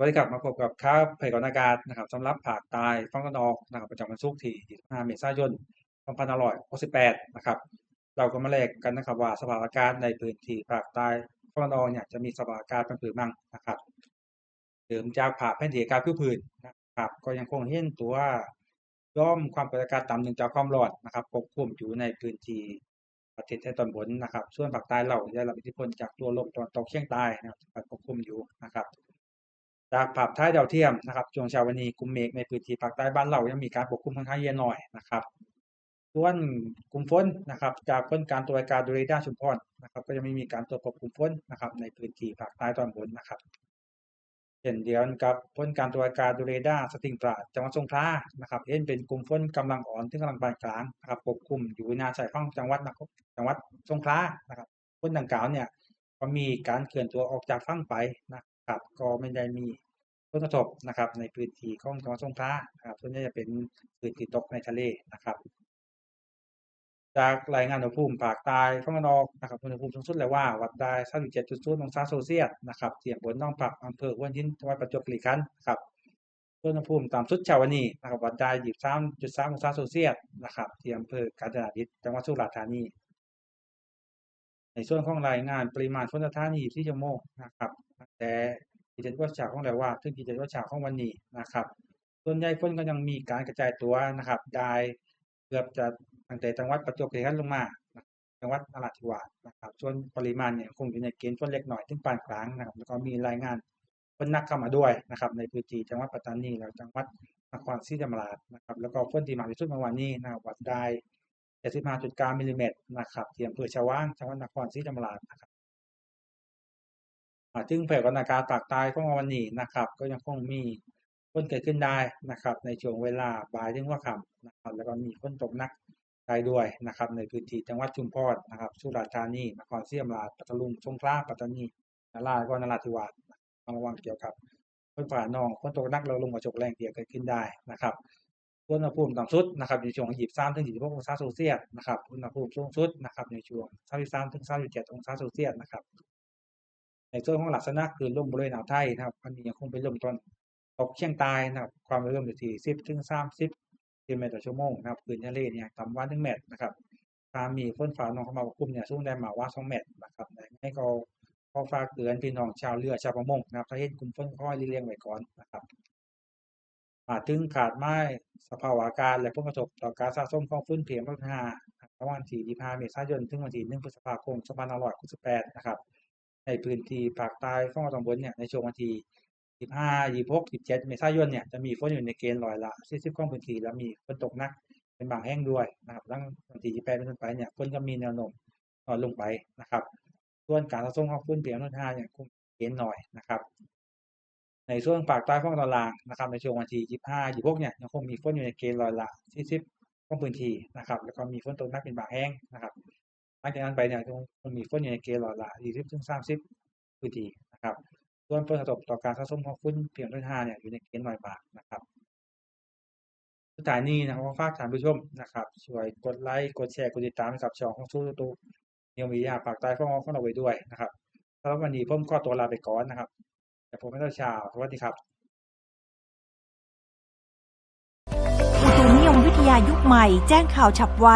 สวัสดีครับมาพบกับข่าวภัยก่อนอากาศนะครับสำหรับภาคใต้ฝั่งตะวันออกนะครับประจำวันศุกร์ที่ 25 เมษายน 2568 นะครับ เราก็มาแลกกันนะครับว่าสภาพอากาศในพื้นที่ภาคใต้ฝั่งตะวันออกเนี่ยจะมีสภาพอากาศเป็นผืนมั่งนะครับเดิมจากภาพแผนที่อากาศพื้นผืนนะครับ ก็ยังคงเห็นตัวย่อมความกดอากาศต่ำเนื่งจากความร้อนนะครับปกคลุมอยู่ในพื้นที่ประเทศไทยตอนบนนะครับ ส่วนภาคใต้เราได้รับอิทธิพลจากตัวลมตะวันตกเฉียงใต้นะครับปกคลุมอยู่นะครับ จากภาพถ่ายดาวเทียมนะครับช่วงเช้าวันนี้กลุ่มเมฆในพื้นที่ภาคใต้บ้านเรายังมีการปกคลุมค่อนข้างเยอะหน่อยนะครับส่วนกลุ่มฝนนะครับ จากผลการตรวจการดูเรดาร์ชุมพรนะครับ ก็ยังไม่มีการตรวจพบกลุ่มฝนนะครับ ในพื้นที่ภาคใต้ตอนบนนะครับเช่นเดียวกับผลการตรวจการดูเรดาร์สติงตราดจังหวัดสงขลานะครับเห็นเป็นกลุ่มฝนกำลังอ่อนถึงกำลังปานกลางนะครับปกคลุมอยู่นาชายฝั่งจังหวัดนะครับจังหวัดสงขลานะครับฝนดังกล่าวเนี่ยก็มีการเคลื่อนตัวออกจากฝั่งไปนะ ครับก็ไม่ได้มีผลกระทบนะครับในพื้นที่ของจังหวัดสงขลาครับส่วนใหญ่จะเป็นพื้นที่ตกในทะเลนะครับ จากรายงานอุณหภูมิภาคใต้ฝั่งตะวันออกนะครับอุณหภูมิสูงสุดเลยว่าวัดได้37.0องศาเซลเซียสนะครับเสียงบนน้องผักอำเภอห้วนหินจังหวัดประจวบคีรีขันธ์ครับอุณหภูมิต่ำสุดเช้าวันนี้นะครับวัดได้23.3องศาเซลเซียสนะครับที่อำเภอกาญจนาดิษจังหวัดสุราษฎร์ธานีในส่วนของรายงานปริมาณฝนสถานีที่ชั่วโมงนะครับ แต่กิจวัตรเช้าของเราว่าถึงกิจวัตรเช้าของวันนี้นะครับ ส่วนใหญ่ฝนก็ยังมีการกระจายตัวนะครับได้เกือบจะตั้งแต่จังหวัดประจวบคีรีขันธ์ลงมาจังหวัดนราธิวาสนะครับ ส่วนปริมาณเนี่ยคงอยู่ในเกณฑ์ฝนเล็กหน่อยถึงปานกลางนะครับ แล้วก็มีรายงานฝนนักเข้ามาด้วยนะครับ ในพื้นที่จังหวัดปัตตานีและจังหวัดนครศรีธรรมราชนะครับ แล้วก็ฝนที่มากที่สุดเมื่อวานนี้นะครับวัดได้75.9มิลลิเมตรนะครับที่อำเภอชวางจังหวัดนครศรีธรรมราชนะครับ ถึงแผนการอากาศภาคใต้ของวันนี้นะครับ ก็ยังคงมีฝนเกิดขึ้นได้นะครับ ในช่วงเวลาบ่ายถึงว่าค่ำนะครับ แล้วก็มีฝนตกหนักได้ด้วยนะครับ ในพื้นที่จังหวัดชุมพรนะครับสุราษฎร์ธานีนครศรีธรรมราชปัตตานีสงขลาปัตตานีนราธิวาก็นราธิวาสต้องระวังเกี่ยวกับฝนฟ้านองฝนตกหนักแล้วลงมาจกแรงเดียวเกิดขึ้นได้นะครับอุณหภูมิต่ำสุดนะครับในช่วง23ถึง26องศาเซลเซียสนะครับอุณหภูมิสูงสุดนะครับในช่วง33ถึง37องศาเซลเซียสนะครับ ในส่วนของลักษณะคือลมบริเวณอ่าวไทยนะครับอันนี้ยังคงเป็นลมตอนตกเฉียงใต้นะครับ ความเร็วลมอยู่ที่10ถึง30กิโลเมตรต่อชั่วโมงนะครับคลื่นทะเลเนี่ยต่ำกว่า1เมตรนะครับถ้ามีฝนฟ้าหนองเข้ามาปกคลุมเนี่ยสูงได้มากกว่า2เมตรนะครับให้ก็ขอฝากเตือนพี่น้องชาวเรือชาวประมงนะครับถ้าเห็นกลุ่มฝนค่อยเลี่ยงไว้ก่อนนะครับอาจถึงขาดไม้สภาวะอากาศและผลกระทบต่อการสะสมของฝุ่น PM 2.5ระหว่างที่25เมษายนถึงวันที่1พฤษภาคม2568นะครับ ในพื้นที่ภาคใต้ฝั่งตอนบนเนี่ยในช่วงวันที่25 26 27 เมษายนเนี่ยจะมีฝนอยู่ในเกณฑ์ร้อยละ40ของพื้นที่และมีฝนตกหนักเป็นบางแห่งด้วยนะครับหลังวันที่28เป็นต้นไปเนี่ยฝนก็มีแนวโน้มน้อยลงไปนะครับ ส่วนการสะสมของฝุ่น PM 2.5เนี่ยคงเกณฑ์น้อยนะครับในช่วงภาคใต้ฝั่งตอนล่างนะครับในช่วงวันที่ 25 26 เนี่ยยังคงมีฝนอยู่ในเกณฑ์ร้อยละ40ของพื้นที่นะครับ แล้วก็มีฝนตกหนักเป็นบางแห่งนะครับ หลังจากนั้นไปเนี่ยคงคงมีฝนอยู่ในเกณฑ์ร้อยละ20ถึง30พื้นที่นะครับส่วนผลกระทบต่อการสะสมของฝุ่น PM 2.5เนี่ยอยู่ในเกณฑ์น้อยมากนะครับสุดท้ายนี้นะครับฝากท่านผู้ชมนะครับช่วยกดไลค์กดแชร์กดติดตามให้กับช่องของสู้ตูนิยมวิทยาภาคใต้ของของเราไว้ด้วยนะครับสำหรับวันนี้ผมขอตัวลาไปก่อนนะครับแต่ผมไม่ต้องชาวสวัสดีครับอุตุนิยมวิทยายุคใหม่แจ้งข่าวฉับไว